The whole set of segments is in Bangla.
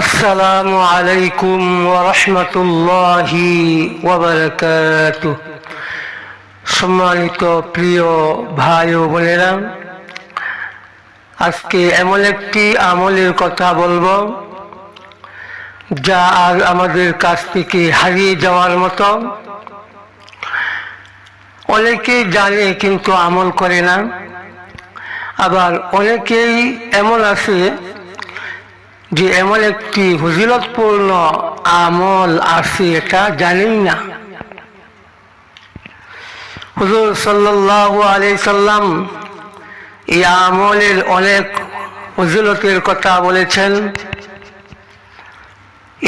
আসসালামু আলাইকুম ওরহমতুল্লাহি ওবরকাত সম্মানিত প্রিয় ভাই ও বোনেরা, আজকে এমন একটি আমলের কথা বলব যা আর আমাদের কাছ থেকে হারিয়ে যাওয়ার মতো। অনেকেই জানে কিন্তু আমল করে না, আবার অনেকেই এমন আছে যে এমন একটি ফজিলতপূর্ণ আমল আছে এটা জানেই না। হুজুর সাল্লাহ আলি সাল্লাম এই আমলের অনেক ফজিলতের কথা বলেছেন।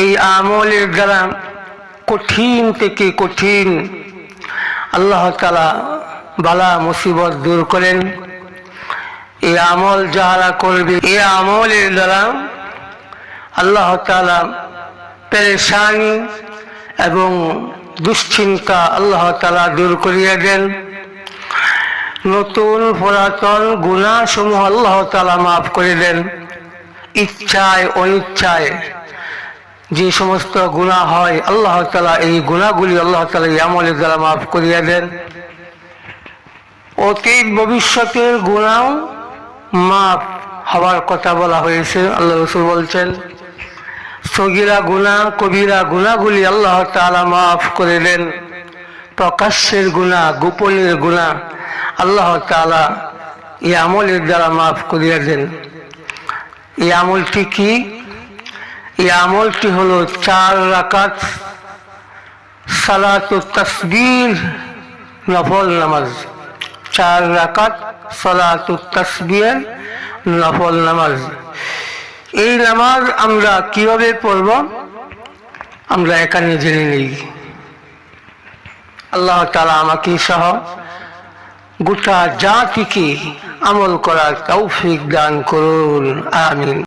এই আমলের দ্বারা কঠিন থেকে কঠিন আল্লাহ তালা বালা মুসিবত দূর করেন। এই আমল যাহারা করবে, এই আমলের দ্বারা আল্লাহ তালা পেরেশানি এবং দুশ্চিন্তা আল্লাহ তালা দূর করিয়া দেন। নতুন পুরাতন গুণাসমূহ আল্লাহ তালা মাফ করে দেন। ইচ্ছায়, অনিচ্ছায় যে সমস্ত গুণা হয়, আল্লাহ তালা এই গুণাগুলি আল্লাহ তালা এই আমলের দ্বারা মাফ করিয়া দেন। অতীত, ভবিষ্যতের গুণাও মাফ হওয়ার কথা বলা হয়েছে, আল্লাহ রসুল বলছেন। সগিরা গুণা, কবিরা গুণাগুলি আল্লাহ তালা মাফ করে দেন। প্রকাশ্যের গুণা, গোপনের গুণা আল্লাহ তালা এই আমলের দ্বারা মাফ করিয়া দেন। এই আমলটি কি? এই আমলটি হলো চার রাকাত সালাত তসবির নফল নামাজ। চার রাকাত সালাত তসবির নফল নামাজ। এই নামাজ আমরা কীভাবে পড়ব? আমরা এখানে জেনে নিই। আল্লাহ তালা আমাকে সহ গোটা জাতিকে আমল করার তৌফিক দান করুন, আমিন।